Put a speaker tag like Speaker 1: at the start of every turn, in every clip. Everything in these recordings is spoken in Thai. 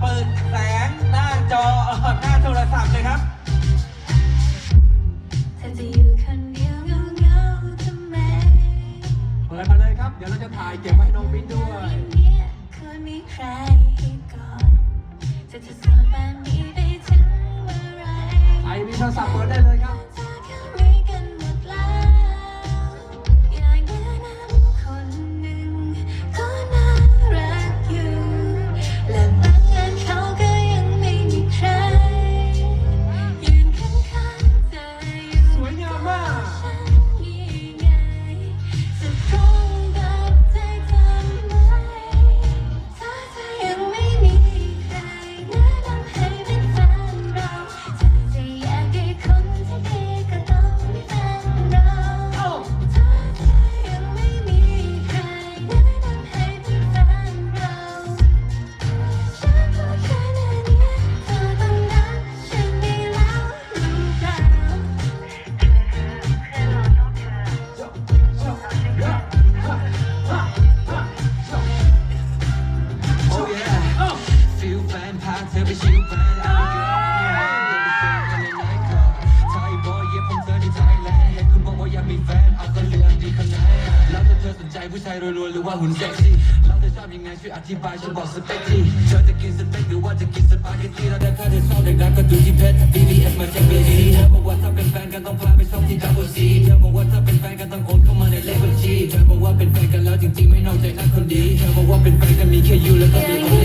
Speaker 1: เปิด
Speaker 2: แสงหน้าจอห
Speaker 1: น้าโทรศัพท์เลยครับ
Speaker 2: เปิดมาเลยครับ เดี๋ยวเราจะถ่ายเก็บไว้น้องมิ้นด้วยใครมีโทรศัพท์เปิ
Speaker 3: ดได้เลย สนใจผู้ชายรวยๆหรือว่าหุ่นเซ็กซี่เราจะชอบยังไงช่วยอธิบายฉันบอกสเปกทีเธอจะกินสเปกหรือว่าจะกินสปาเกตตี้เราได้ค่าเดืนสองเด็กรักก็ดูที่เพชร BBS มาจากเบลจีเธอบอกว่าถ้าเป็นแฟนกันต้องพาไปช็อปที่ดับเบิลซีเธอบอกว่าถ้าเป็นแฟนกันต้องโอนเข้ามาในเลขบัญชีเธอบอกว่าเป็นแฟนกันแล้วจริงๆไม่นอกใจทั้คนดีเธอบอกว่าเป็นแฟนกันมีแค่ยูแล้วก็มี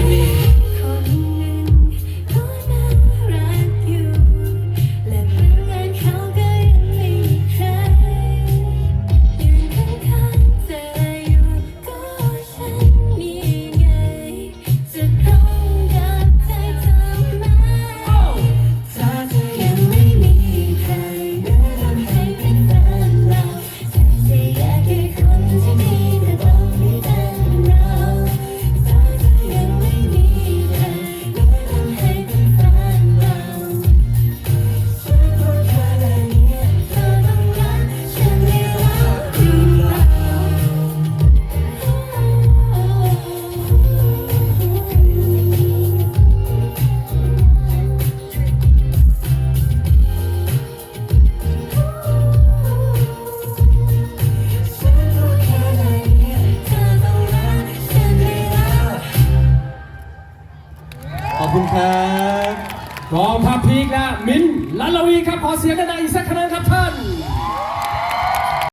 Speaker 2: ครับกองพัพพีกนะ มินลัลลวีครับ ขอเสียงด้านในอีก
Speaker 1: สักครั้
Speaker 4: งครับท่าน